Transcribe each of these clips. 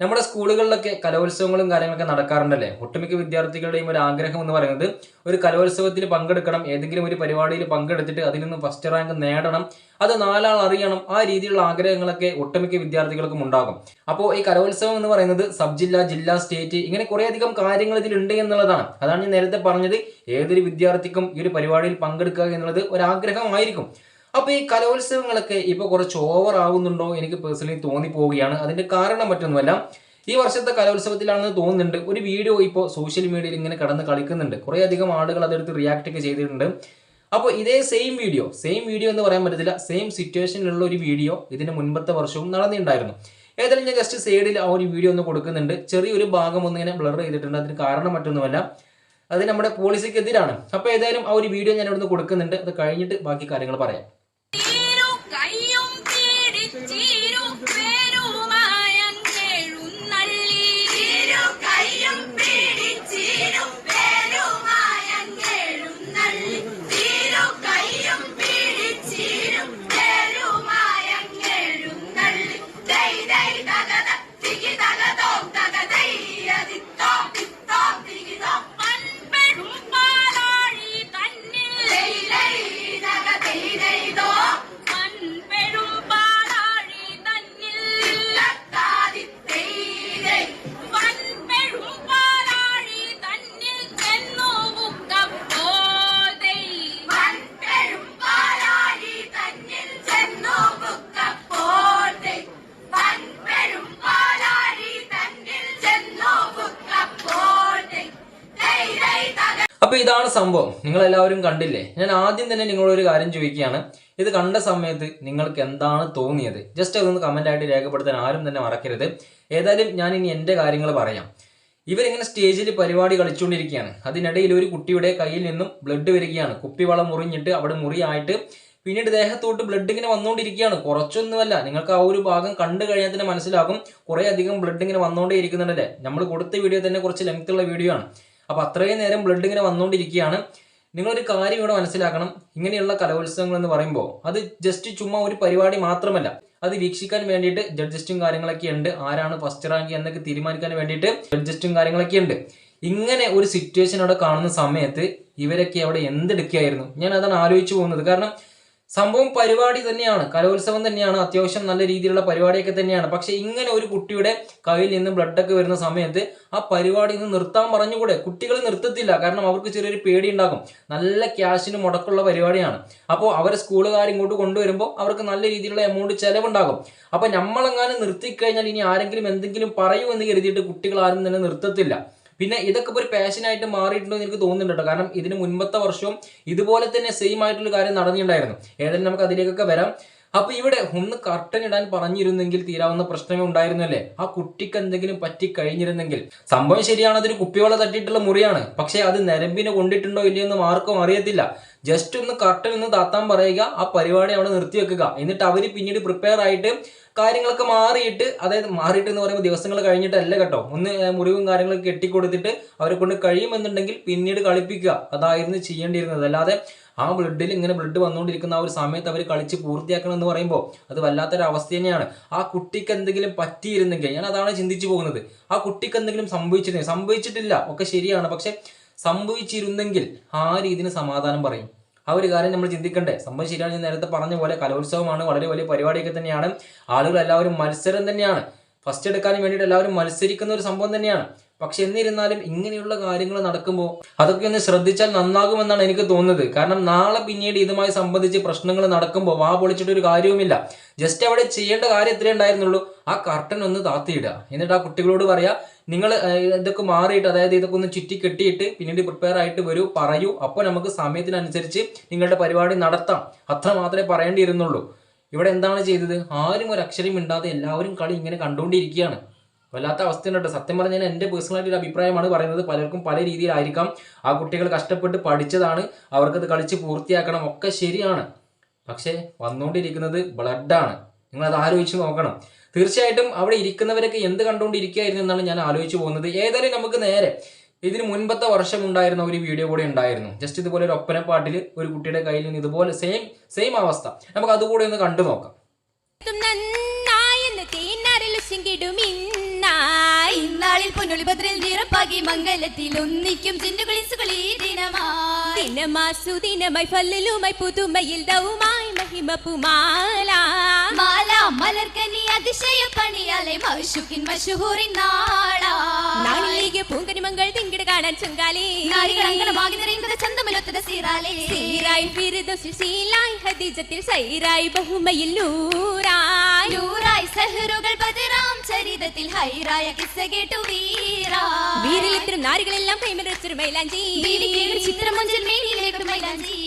നമ്മുടെ സ്കൂളുകളിലൊക്കെ കലോത്സവങ്ങളും കാര്യങ്ങളൊക്കെ നടക്കാറുണ്ടല്ലേ? ഒട്ടുമിക്ക വിദ്യാർത്ഥികളുടെയും ഒരു ആഗ്രഹം എന്ന് പറയുന്നത് ഒരു കലോത്സവത്തിൽ പങ്കെടുക്കണം ഏതെങ്കിലും ഒരു പരിപാടിയിൽ പങ്കെടുത്തിട്ട് അതിൽ നിന്ന് ഫസ്റ്റ് റാങ്ക് നേടണം അത് നാലാൾ അറിയണം ആ രീതിയിലുള്ള ആഗ്രഹങ്ങളൊക്കെ ഒട്ടുമിക്ക വിദ്യാർത്ഥികൾക്കും ഉണ്ടാകും. അപ്പോൾ ഈ കലോത്സവം എന്ന് പറയുന്നത് സബ് ജില്ല ജില്ലാ സ്റ്റേറ്റ് ഇങ്ങനെ കുറേയധികം കാര്യങ്ങൾ ഇതിലുണ്ട് എന്നുള്ളതാണ്. അതാണ് ഞാൻ നേരത്തെ പറഞ്ഞത് ഏതൊരു വിദ്യാർത്ഥിക്കും ഈ ഒരു പരിപാടിയിൽ പങ്കെടുക്കുക എന്നുള്ളത് ഒരാഗ്രഹമായിരിക്കും. അപ്പൊ ഈ കലോത്സവങ്ങളൊക്കെ ഇപ്പൊ കുറച്ച് ഓവർ ആവുന്നുണ്ടോ എനിക്ക് പേഴ്സണലി തോന്നിപ്പോവുകയാണ്. അതിന്റെ കാരണം മറ്റൊന്നുമല്ല ഈ വർഷത്തെ കലോത്സവത്തിലാണെന്ന് തോന്നുന്നുണ്ട്. ഒരു വീഡിയോ ഇപ്പോൾ സോഷ്യൽ മീഡിയയിൽ ഇങ്ങനെ കടന്ന് കളിക്കുന്നുണ്ട്. കുറേ അധികം ആളുകൾ അതെടുത്ത് റിയാക്ട് ഒക്കെ ചെയ്തിട്ടുണ്ട്. അപ്പോൾ ഇതേ സെയിം വീഡിയോ സെയിം വീഡിയോ എന്ന് പറയാൻ പറ്റത്തില്ല. സെയിം സിറ്റുവേഷനിലുള്ള ഒരു വീഡിയോ ഇതിന് മുൻപത്തെ വർഷവും നടന്നിട്ടുണ്ടായിരുന്നു. ഏതായാലും ഞാൻ ജസ്റ്റ് സൈഡിൽ ആ ഒരു വീഡിയോ ഒന്ന് കൊടുക്കുന്നുണ്ട്. ചെറിയൊരു ഭാഗം ഒന്ന് ഇങ്ങനെ ബ്ലർ ചെയ്തിട്ടുണ്ട്. അതിന് കാരണം മറ്റൊന്നുമല്ല. അത് നമ്മുടെ പോളിസിക്ക് എതിരാണ് അപ്പോൾ ഏതായാലും ആ ഒരു വീഡിയോ ഞാൻ ഇവിടുന്ന് കൊടുക്കുന്നുണ്ട്. അത് കഴിഞ്ഞിട്ട് ബാക്കി കാര്യങ്ങൾ പറയാം. Tiro, cayón, tiro, tiro, സംഭവം നിങ്ങൾ എല്ലാവരും കണ്ടില്ലേ? ഞാൻ ആദ്യം തന്നെ നിങ്ങളൊരു കാര്യം ചോദിക്കുകയാണ്. ഇത് കണ്ട സമയത്ത് നിങ്ങൾക്ക് എന്താണ് തോന്നിയത്? ജസ്റ്റ് അതൊന്ന് കമന്റ് ആയിട്ട് രേഖപ്പെടുത്താൻ ആരും തന്നെ മറക്കരുത്. ഏതായാലും ഞാൻ ഇനി എന്റെ കാര്യങ്ങൾ പറയാം. ഇവരിങ്ങനെ സ്റ്റേജിൽ പരിപാടി കളിച്ചുകൊണ്ടിരിക്കുകയാണ് അതിനിടയിൽ ഒരു കുട്ടിയുടെ കയ്യിൽ നിന്നും ബ്ലഡ് വരികയാണ്. കുപ്പിവളം മുറിഞ്ഞിട്ട് അവിടെ മുറിയായിട്ട് പിന്നീട് ദേഹത്തോട്ട് ബ്ലഡ് ഇങ്ങനെ വന്നുകൊണ്ടിരിക്കുകയാണ്. കുറച്ചൊന്നുമല്ല നിങ്ങൾക്ക് ആ ഒരു ഭാഗം കണ്ടു കഴിഞ്ഞാൽ തന്നെ മനസ്സിലാകും. കുറേ അധികം ബ്ലഡ് ഇങ്ങനെ വന്നുകൊണ്ടേ ഇരിക്കുന്നുണ്ടല്ലേ നമ്മൾ കൊടുത്ത വീഡിയോ തന്നെ കുറച്ച് ലെങ്ത്തുള്ള വീഡിയോ ആണ്. അപ്പൊ അത്രയും നേരം ബ്ലഡ് ഇങ്ങനെ വന്നുകൊണ്ടിരിക്കുകയാണ് നിങ്ങളൊരു കാര്യം ഇവിടെ മനസ്സിലാക്കണം. ഇങ്ങനെയുള്ള കലോത്സവങ്ങൾ എന്ന് പറയുമ്പോൾ അത് ജസ്റ്റ് ചുമ്മാ ഒരു പരിപാടി മാത്രമല്ല. അത് വീക്ഷിക്കാൻ വേണ്ടിയിട്ട് ജഡ്ജസ്റ്റും കാര്യങ്ങളൊക്കെ ഉണ്ട്. ആരാണ് ഫസ്റ്റ് റാങ്ക് എന്നൊക്കെ തീരുമാനിക്കാൻ വേണ്ടിയിട്ട് ജഡ്ജസ്റ്റും കാര്യങ്ങളൊക്കെ ഉണ്ട്. ഇങ്ങനെ ഒരു സിറ്റുവേഷൻ അവിടെ കാണുന്ന സമയത്ത് ഇവരൊക്കെ അവിടെ എന്തെടുക്കുകയായിരുന്നു? ഞാൻ അതാണ് ആലോചിച്ചു പോകുന്നത്. കാരണം സംഭവം പരിപാടി തന്നെയാണ് കലോത്സവം തന്നെയാണ് അത്യാവശ്യം നല്ല രീതിയിലുള്ള പരിപാടിയൊക്കെ തന്നെയാണ്. പക്ഷെ ഇങ്ങനെ ഒരു കുട്ടിയുടെ കയ്യിൽ നിന്ന് ബ്ലഡൊക്കെ വരുന്ന സമയത്ത് ആ പരിപാടി നിന്ന് നിർത്താൻ പറഞ്ഞുകൂടെ? കുട്ടികൾ നിർത്തത്തില്ല. കാരണം അവർക്ക് ചെറിയൊരു പേടി ഉണ്ടാകും നല്ല ക്യാഷിന് മുടക്കുള്ള പരിപാടിയാണ്. അപ്പോൾ അവരെ സ്കൂളുകാർ ഇങ്ങോട്ട് കൊണ്ടുവരുമ്പോൾ അവർക്ക് നല്ല രീതിയിലുള്ള എമൗണ്ട് ചെലവുണ്ടാകും. അപ്പോൾ നമ്മളെങ്ങാനും നിർത്തിക്കഴിഞ്ഞാൽ ഇനി ആരെങ്കിലും എന്തെങ്കിലും പറയൂ എന്ന് കരുതിയിട്ട് കുട്ടികൾ ആരും തന്നെ നിർത്തത്തില്ല. പിന്നെ ഇതൊക്കെ ഒരു പാഷനായിട്ട് മാറിയിട്ടുണ്ടോ എന്ന് എനിക്ക് തോന്നുന്നുണ്ട് കാരണം ഇതിന് മുൻപത്തെ വർഷവും ഇതുപോലെ തന്നെ സെയിം ആയിട്ടുള്ള കാര്യം നടന്നിട്ടുണ്ടായിരുന്നു. ഏതായാലും നമുക്ക് അതിലേക്കൊക്കെ വരാം. അപ്പൊ ഇവിടെ ഒന്ന് കർട്ടൻ ഇടാൻ പറഞ്ഞിരുന്നെങ്കിൽ തീരാവുന്ന പ്രശ്നമേ ഉണ്ടായിരുന്നല്ലേ ആ കുട്ടിക്ക് എന്തെങ്കിലും പറ്റി കഴിഞ്ഞിരുന്നെങ്കിൽ. സംഭവം ശരിയാണ് അതൊരു കുപ്പിവള തട്ടിയിട്ടുള്ള മുറിയാണ്. പക്ഷെ അത് നരമ്പിനെ കൊണ്ടിട്ടുണ്ടോ ഇല്ലയോ എന്ന് ആർക്കും അറിയത്തില്ല. ജസ്റ്റ് ഒന്ന് കർട്ടൻ ഒന്ന് താത്താൻ പറയുക ആ പരിപാടി അവിടെ നിർത്തി വെക്കുക. എന്നിട്ട് അവർ പിന്നീട് പ്രിപ്പയർ ആയിട്ട് കാര്യങ്ങളൊക്കെ മാറിയിട്ട് അതായത് മാറിയിട്ട് എന്ന് പറയുമ്പോൾ ദിവസങ്ങൾ കഴിഞ്ഞിട്ടല്ല കേട്ടോ. ഒന്ന് മുറിവും കാര്യങ്ങളൊക്കെ കെട്ടിക്കൊടുത്തിട്ട് അവരെ കൊണ്ട് കഴിയുമെന്നുണ്ടെങ്കിൽ പിന്നീട് കളിപ്പിക്കുക. അതായിരുന്നു ചെയ്യേണ്ടിയിരുന്നത്. അല്ലാതെ ആ ബ്ലഡിൽ ഇങ്ങനെ ബ്ലഡ് വന്നുകൊണ്ടിരിക്കുന്ന ആ ഒരു സമയത്ത് അവർ കളിച്ച് പൂർത്തിയാക്കണം എന്ന് പറയുമ്പോൾ അത് വല്ലാത്തൊരു അവസ്ഥ തന്നെയാണ്. ആ കുട്ടിക്ക് എന്തെങ്കിലും പറ്റിയിരുന്നെങ്കിൽ ഞാൻ അതാണ് ചിന്തിച്ചു പോകുന്നത്. ആ കുട്ടിക്ക് എന്തെങ്കിലും സംഭവിച്ചിരുന്നെങ്കിൽ സംഭവിച്ചിട്ടില്ല ഒക്കെ ശരിയാണ്. പക്ഷെ സംഭവിച്ചിരുന്നെങ്കിൽ ആര് ഇതിന് സമാധാനം പറയും. ആ ഒരു കാര്യം നമ്മൾ ചിന്തിക്കണ്ടേ. സംഭവം ശരിയാണ് ഞാൻ നേരത്തെ പറഞ്ഞ പോലെ കലോത്സവമാണ് വളരെ വലിയ പരിപാടിയൊക്കെ തന്നെയാണ്. ആളുകൾ എല്ലാവരും മത്സരം തന്നെയാണ്. ഫസ്റ്റ് എടുക്കാൻ വേണ്ടിയിട്ട് എല്ലാവരും മത്സരിക്കുന്ന ഒരു സംഭവം തന്നെയാണ്. പക്ഷെ എന്നിരുന്നാലും ഇങ്ങനെയുള്ള കാര്യങ്ങൾ നടക്കുമ്പോൾ അതൊക്കെ ഒന്ന് ശ്രദ്ധിച്ചാൽ നന്നാകുമെന്നാണ് എനിക്ക് തോന്നുന്നത്. കാരണം നാളെ പിന്നീട് ഇതുമായി സംബന്ധിച്ച് പ്രശ്നങ്ങൾ നടക്കുമ്പോൾ വാ പൊളിച്ചിട്ടൊരു കാര്യവുമില്ല. ജസ്റ്റ് അവിടെ ചെയ്യേണ്ട കാര്യം ഇത്രേ ഉണ്ടായിരുന്നുള്ളൂ. ആ കർട്ടൻ ഒന്ന് താത്തിയിടുക. എന്നിട്ട് ആ കുട്ടികളോട് പറയാ നിങ്ങൾ ഇതൊക്കെ മാറിയിട്ട് അതായത് ഇതൊക്കെ ഒന്ന് ചുറ്റി കെട്ടിയിട്ട് പിന്നീട് പ്രിപ്പയർ ആയിട്ട് വരൂ പറയൂ. അപ്പോൾ നമുക്ക് സമയത്തിനനുസരിച്ച് നിങ്ങളുടെ പരിപാടി നടത്താം. അത്ര മാത്രമേ പറയേണ്ടിയിരുന്നുള്ളൂ. ഇവിടെ എന്താണ് ചെയ്തത്? ആരും ഒരു അക്ഷരം ഇണ്ടാതെ എല്ലാവരും കളി ഇങ്ങനെ കണ്ടുകൊണ്ടിരിക്കുകയാണ്. വല്ലാത്ത അവസ്ഥയുണ്ട്. സത്യം പറഞ്ഞാൽ എന്റെ പേഴ്സണലായിട്ട് ഒരു അഭിപ്രായമാണ് പറയുന്നത്. പലർക്കും പല രീതിയിലായിരിക്കാം. ആ കുട്ടികൾ കഷ്ടപ്പെട്ട് പഠിച്ചതാണ്. അവർക്കത് കളിച്ച് പൂർത്തിയാക്കണം ഒക്കെ ശരിയാണ്. പക്ഷേ വന്നുകൊണ്ടിരിക്കുന്നത് ബ്ലഡാണ് നിങ്ങൾ അത് ആലോചിച്ച് നോക്കണം. തീർച്ചയായിട്ടും അവിടെ ഇരിക്കുന്നവരൊക്കെ എന്ത് കണ്ടുകൊണ്ടിരിക്കുകയായിരുന്നു എന്നാണ് ഞാൻ ആലോചിച്ചു പോകുന്നത്. ഏതായാലും നമുക്ക് നേരെ ഇതിന് മുൻപത്തെ വർഷം ഉണ്ടായിരുന്ന ഒരു വീഡിയോ കൂടെ ഉണ്ടായിരുന്നു. ജസ്റ്റ് ഇതുപോലെ ഒരു ഒപ്പന പാട്ടിൽ ഒരു കുട്ടിയുടെ കയ്യിൽ നിന്ന് ഇതുപോലെ സെയിം സെയിം അവസ്ഥ. നമുക്ക് അതുകൂടെ ഒന്ന് കണ്ടു നോക്കാം ഇന്നാളിൽ പൊന്നൊളി ഭദ്രൽ നിറപ്പാകി മംഗലത്തിൽ ഒന്നിക്കും ചിന്നുകളിസുകൾ ഈ ദിനമായി. ദിനമാസു ദിനമായി ഫല്ലിലുമായി പുതുമയിൽ ദൗമായി മഹിമ പുമാല മാല മലർക്കനി അതിശയ പണിയാലെ മഷുക്കിൻ മഷുഹൂറിൻ തിങ്കിട് കാണാൻ ചങ്കാലി. നാരികളങ്കണമാകി നിറയുന്നത് ചന്തമിലൊത്തത സീറാലേ. സീറായി ഹദീജത്തിൽ സൈറായി ബഹുമയിൽ നൂറായി. നൂറായി സഹറുകൾ ബദറാം ചരിതത്തിൽ ഹൈറായ കിസ്സ കേട്ടു വീരാ. നാരികളെല്ലാം മൈലാഞ്ചി. ചിത്രമഞ്ചൽ മൈലാഞ്ചി.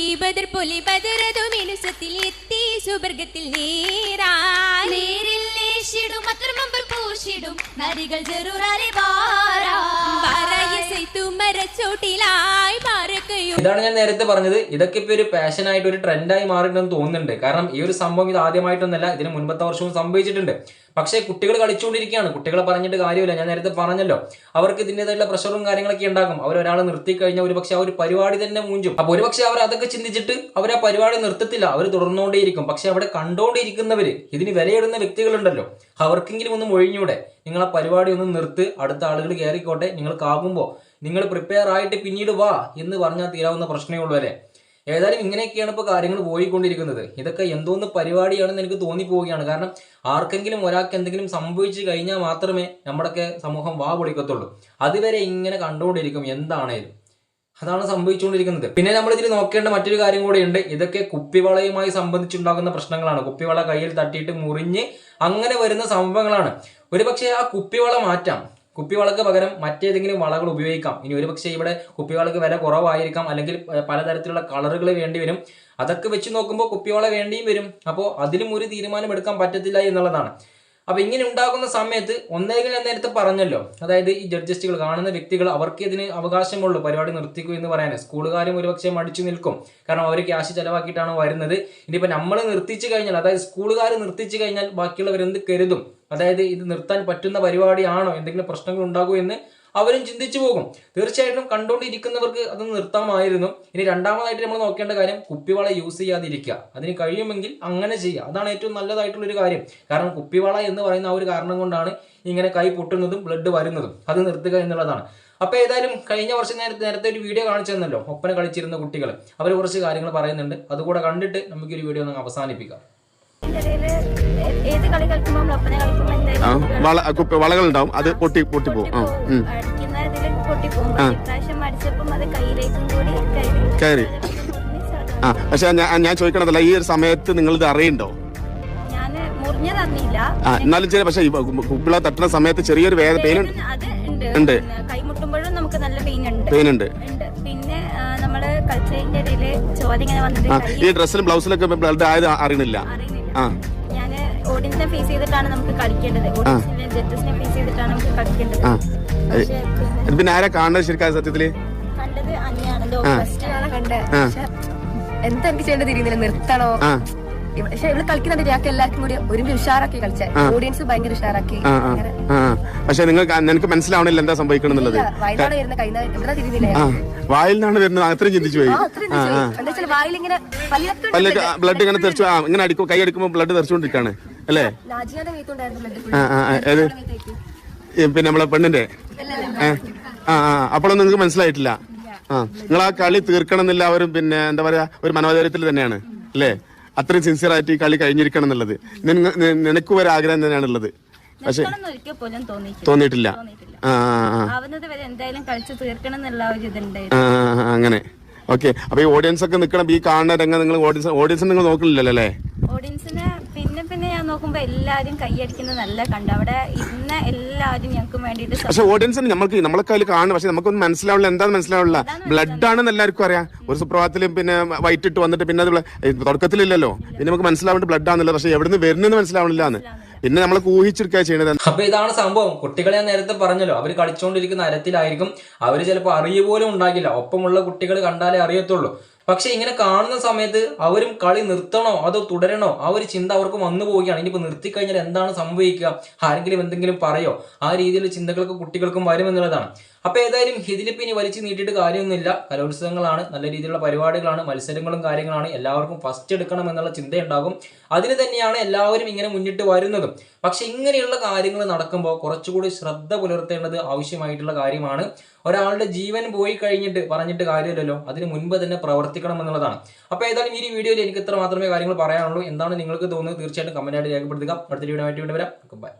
ഈ ബദർ പൊലി ബദറതു മിനുസത്തിൽ എത്തി സുബർഗത്തിൽ നേരാ നേരിൽ അത്ര മമ്പർ പൂശിടും നരികൾ ഇതാണ് ഞാൻ നേരത്തെ പറഞ്ഞത്. ഇതൊക്കെ ഇപ്പൊ ഒരു പാഷൻ ആയിട്ട് ഒരു ട്രെൻഡായി മാറിയിട്ടുണ്ടെന്ന് തോന്നുന്നുണ്ട്. കാരണം ഈ ഒരു സംഭവം ഇത് ആദ്യമായിട്ടൊന്നല്ല ഇതിന് മുൻപത്തെ വർഷവും സംഭവിച്ചിട്ടുണ്ട്. പക്ഷേ കുട്ടികൾ കളിച്ചുകൊണ്ടിരിക്കുകയാണ്. കുട്ടികളെ പറഞ്ഞിട്ട് കാര്യമില്ല. ഞാൻ നേരത്തെ പറഞ്ഞല്ലോ. അവർക്ക് ഇതിന്റെതായിട്ടുള്ള പ്രഷറും കാര്യങ്ങളൊക്കെ ഉണ്ടാകും. അവർ ഒരാളെ നിർത്തി കഴിഞ്ഞാൽ ഒരുപക്ഷെ ആ ഒരു പരിപാടി തന്നെ മൂഞ്ചും. അപ്പൊ ഒരുപക്ഷെ അവർ അതൊക്കെ ചിന്തിച്ചിട്ട് അവർ ആ പരിപാടി നിർത്തത്തില്ല. അവർ തുടർന്നുകൊണ്ടേയിരിക്കും. പക്ഷെ അവിടെ കണ്ടുകൊണ്ടിരിക്കുന്നവര് ഇതിന് വിലയിടുന്ന വ്യക്തികളുണ്ടല്ലോ. അവർക്കെങ്കിലും ഒന്നും ഒഴിഞ്ഞൂടെ നിങ്ങൾ ആ പരിപാടി ഒന്ന് നിർത്ത് അടുത്ത ആളുകൾ കയറിക്കോട്ടെ നിങ്ങൾക്കാകുമ്പോൾ നിങ്ങൾ പ്രിപ്പയർ ആയിട്ട് പിന്നീട് വാ എന്ന് പറഞ്ഞാൽ തീരാവുന്ന പ്രശ്നമേ ഉള്ളൂ അല്ലേ? ഏതായാലും ഇങ്ങനെയൊക്കെയാണ് ഇപ്പോൾ കാര്യങ്ങൾ പോയിക്കൊണ്ടിരിക്കുന്നത്. ഇതൊക്കെ എന്തോന്ന് പരിപാടിയാണെന്ന് എനിക്ക് തോന്നിപ്പോവുകയാണ്. കാരണം ആർക്കെങ്കിലും ഒരാൾക്ക് എന്തെങ്കിലും സംഭവിച്ചു കഴിഞ്ഞാൽ മാത്രമേ നമ്മുടെയൊക്കെ സമൂഹം വാ പൊളിക്കത്തുള്ളൂ. അതുവരെ ഇങ്ങനെ കണ്ടുകൊണ്ടിരിക്കും എന്താണേലും. അതാണ് സംഭവിച്ചുകൊണ്ടിരിക്കുന്നത്. പിന്നെ നമ്മൾ ഇതിൽ നോക്കേണ്ട മറ്റൊരു കാര്യം കൂടിയുണ്ട്. ഇതൊക്കെ കുപ്പിവളയുമായി സംബന്ധിച്ചുണ്ടാകുന്ന പ്രശ്നങ്ങളാണ്. കുപ്പിവള കയ്യിൽ തട്ടിയിട്ട് മുറിഞ്ഞ് അങ്ങനെ വരുന്ന സംഭവങ്ങളാണ്. ഒരുപക്ഷെ ആ കുപ്പിവള മാറ്റാം. കുപ്പിവളക്ക് പകരം മറ്റേതെങ്കിലും വളകൾ ഉപയോഗിക്കാം. ഇനി ഒരുപക്ഷെ ഇവിടെ കുപ്പിവളക്ക് വില കുറവായിരിക്കാം. അല്ലെങ്കിൽ പലതരത്തിലുള്ള കളറുകൾ വേണ്ടി വരും. അതൊക്കെ വെച്ച് നോക്കുമ്പോൾ കുപ്പിവള വേണ്ടിയും വരും. അപ്പോൾ അതിലും ഒരു തീരുമാനം എടുക്കാൻ പറ്റത്തില്ല എന്നുള്ളതാണ്. അപ്പൊ ഇങ്ങനെ ഉണ്ടാകുന്ന സമയത്ത് ഒന്നേകിൽ ഞാൻ നേരത്തെ പറഞ്ഞല്ലോ. അതായത് ഈ ജഡ്ജസ്റ്റുകൾ കാണുന്ന വ്യക്തികൾ അവർക്ക് ഇതിന് അവകാശമുള്ളൂ പരിപാടി നിർത്തിക്കൂ എന്ന് പറയാൻ സ്കൂളുകാരും ഒരുപക്ഷെ മടിച്ചു നിൽക്കും. കാരണം അവർ ക്യാഷ് ചെലവാക്കിയിട്ടാണ് വരുന്നത്. ഇനിയിപ്പോൾ നമ്മൾ നിർത്തിച്ചു കഴിഞ്ഞാൽ അതായത് സ്കൂളുകാർ നിർത്തിച്ചു കഴിഞ്ഞാൽ ബാക്കിയുള്ളവർ എന്ത് കരുതും? അതായത് ഇത് നിർത്താൻ പറ്റുന്ന പരിപാടിയാണോ? എന്തെങ്കിലും പ്രശ്നങ്ങൾ ഉണ്ടാകുമോ എന്ന് അവരും ചിന്തിച്ചു പോകും. തീർച്ചയായിട്ടും കണ്ടുകൊണ്ടിരിക്കുന്നവർക്ക് അത് നിർത്താമായിരുന്നു. ഇനി രണ്ടാമതായിട്ട് നമ്മൾ നോക്കേണ്ട കാര്യം കുപ്പിവള യൂസ് ചെയ്യാതിരിക്കുക. അതിന് കഴിയുമെങ്കിൽ അങ്ങനെ ചെയ്യുക. അതാണ് ഏറ്റവും നല്ലതായിട്ടുള്ളൊരു കാര്യം. കാരണം കുപ്പിവള എന്ന് പറയുന്ന ആ ഒരു കാരണം കൊണ്ടാണ് ഇങ്ങനെ കൈ പൊട്ടുന്നതും ബ്ലഡ് വരുന്നതും. അത് നിർത്തുക എന്നുള്ളതാണ്. അപ്പൊ ഏതായാലും കഴിഞ്ഞ വർഷം നേരത്തെ നേരത്തെ ഒരു വീഡിയോ കാണിച്ചു തന്നല്ലോ. ഒപ്പന കളിച്ചിരുന്ന കുട്ടികൾ അവർ കുറച്ച് കാര്യങ്ങൾ പറയുന്നുണ്ട്. അതുകൂടെ കണ്ടിട്ട് നമുക്ക് ഒരു വീഡിയോ ഒന്ന് അവസാനിപ്പിക്കാം. ഏത് ഉണ്ടാവും അത് പൊട്ടി പൊട്ടി പോകും. കയറി. ആ പക്ഷെ ഞാൻ ചോദിക്കണതല്ല ഈ ഒരു സമയത്ത് നിങ്ങൾ ഇത് അറിയണ്ടോ ആ എന്നാലും ചെറിയ പക്ഷെ കുപ്പിള തട്ടുന്ന സമയത്ത് ചെറിയൊരു വേദന പെയിൻ ഉണ്ട്. പെയിൻ ഉണ്ട്. ഈ ഡ്രസ്സിലും ബ്ലൗസിലൊക്കെ ബ്ലഡ് ആയത് അറിയണില്ല. ആ. ഓഡിയൻസിനെ ഫേസ് ചെയ്തിട്ടാണ് നമുക്ക് കളിക്കേണ്ടത്. ഓഡിയൻസിനെ ജഡ്ജസിനെ ഫേസ് ചെയ്തിട്ടാണ് നമുക്ക് കളിക്കേണ്ടത്. ഇത് പിന്നെ ആരാ കാണുന്നത് ശരിക്കും സത്യത്തിൽ? കണ്ടത് അനിയാണല്ലോ ആ. ഫസ്റ്റ് പക്ഷെ എന്താ എനിക്ക് ചെയ്യേണ്ടത് തിരിയുന്നില്ല നിർത്തണോ? പക്ഷെ ഇവിടെ കളിക്കുന്നുണ്ട് ഞങ്ങൾക്ക് എല്ലാവർക്കും കൂടി ഒരുമിച്ച് ഉഷാറാക്കി കളിച്ച. ഓഡിയൻസ് ഭയങ്കര ഉഷാറാക്കി. പക്ഷെ നിങ്ങൾക്ക് നിനക്ക് മനസ്സിലാവണില്ല എന്താ സംഭവിക്കണമെന്നുള്ളത് വായിലാണ് വരുന്നത്. അത്രയും ചിന്തിച്ചു പോയി. ബ്ലഡ് ഇങ്ങനെ തെറിച്ചു ഇങ്ങനെ അടിക്കും കൈ അടിക്കുമ്പോൾ ബ്ലഡ് തെറിച്ചുകൊണ്ടിരിക്കാണ്. അല്ലേ? പിന്നെ നമ്മളെ പെണ്ണിന്റെ? ആ ആ അപ്പോഴൊന്നും നിങ്ങൾക്ക് മനസ്സിലായിട്ടില്ല? ആ നിങ്ങൾ ആ കളി തീർക്കണം എന്നില്ല അവരും പിന്നെ എന്താ പറയാ ഒരു മനോധൈര്യത്തിൽ തന്നെയാണ് അല്ലേ? അത്രയും സിൻസിയർ ആയിട്ട് ഈ കളി കഴിഞ്ഞിരിക്കണം എന്നുള്ളത്. നിനക്കും ഒരു ആഗ്രഹം തന്നെയാണ് ഉള്ളത്. പക്ഷെ തോന്നിയിട്ടില്ല. ആ, അങ്ങനെ. ഓക്കെ. അപ്പൊ ഈ ഓഡിയൻസ് ഒക്കെ നിൽക്കണം ഈ കാണുന്ന രംഗം നിങ്ങൾ ഓഡിയൻസ് ഓഡിയൻസ് നിങ്ങൾ നോക്കണില്ലല്ലോ അല്ലേ? ഓഡിയൻസിന് പിന്നെ പിന്നെ നോക്കുമ്പോ എല്ലാരും കൈയടിക്കുന്നത് നല്ല കണ്ടു. അവിടെ ഇന്ന എല്ലാരും ഞങ്ങൾക്ക് വേണ്ടിട്ട് പക്ഷെ ഓഡിയൻസിന് നമുക്ക് നമ്മളെ കയ്യിൽ കാണും പക്ഷെ നമുക്കൊന്നും മനസ്സിലാവില്ല. എന്താന്ന് മനസ്സിലാവില്ല. ബ്ലഡ് ആണെന്ന് എല്ലാവർക്കും അറിയാം. ഒരു സുപ്രഭാതത്തിൽ പിന്നെ വൈറ്റ് ഇട്ട് വന്നിട്ട് പിന്നെ അത് തുടക്കത്തിലില്ലല്ലോ. പിന്നെ നമുക്ക് മനസ്സിലാവേണ്ട ബ്ലഡ് ആണെന്നുള്ളത് പക്ഷെ എവിടുന്ന് വരുന്നെന്ന് മനസ്സിലാവണില്ല എന്ന്. പിന്നെ നമ്മൾ ഊഹിച്ചെടുക്കുക ചെയ്യണത്. അപ്പൊ ഇതാണ് സംഭവം. കുട്ടികളെ ഞാൻ നേരത്തെ പറഞ്ഞല്ലോ അവർ കളിച്ചുകൊണ്ടിരിക്കുന്ന അരത്തിലായിരിക്കും. അവർ ചിലപ്പോൾ അറിയ പോലും ഉണ്ടാകില്ല. ഒപ്പമുള്ള കുട്ടികൾ കണ്ടാലേ അറിയത്തുള്ളൂ. പക്ഷെ ഇങ്ങനെ കാണുന്ന സമയത്ത് അവരും കളി നിർത്തണോ? അതോ തുടരണോ? ആ ഒരു ചിന്ത അവർക്ക് വന്നു പോവുകയാണ്. ഇനിയിപ്പോൾ നിർത്തിക്കഴിഞ്ഞാൽ എന്താണ് സംഭവിക്കുക? ആരെങ്കിലും എന്തെങ്കിലും പറയോ? ആ രീതിയിലുള്ള ചിന്തകൾക്ക് കുട്ടികൾക്കും വരുമെന്നുള്ളതാണ്. അപ്പൊ ഏതായാലും ഇതിലിപ്പോൾ ഇനി വലിച്ചു നീട്ടിയിട്ട് കാര്യമൊന്നുമില്ല. കലോത്സവങ്ങളാണ് നല്ല രീതിയിലുള്ള പരിപാടികളാണ് മത്സരങ്ങളും കാര്യങ്ങളാണ്. എല്ലാവർക്കും ഫസ്റ്റ് എടുക്കണം എന്നുള്ള ചിന്തയുണ്ടാകും. അതിന് തന്നെയാണ് എല്ലാവരും ഇങ്ങനെ മുന്നിട്ട് വരുന്നതും. പക്ഷെ ഇങ്ങനെയുള്ള കാര്യങ്ങൾ നടക്കുമ്പോൾ കുറച്ചുകൂടി ശ്രദ്ധ പുലർത്തേണ്ടത് ആവശ്യമായിട്ടുള്ള കാര്യമാണ്. ഒരാളുടെ ജീവൻ പോയി കഴിഞ്ഞിട്ട് പറഞ്ഞിട്ട് കാര്യമില്ലല്ലോ. അതിന് മുൻപ് തന്നെ പ്രവർത്തിക്കണം എന്നുള്ളതാണ്. അപ്പോൾ ഏതായാലും ഈ വീഡിയോയിൽ എനിക്ക് ഇത്ര മാത്രമേ കാര്യങ്ങൾ പറയാനുള്ളൂ. എന്താണ് നിങ്ങൾക്ക് തോന്നുന്നത്? തീർച്ചയായിട്ടും കമന്റ് ആയിട്ട് രേഖപ്പെടുത്തുക. അടുത്ത വീഡിയോ ആയിട്ട് വീണ്ടും വരാം. ബൈ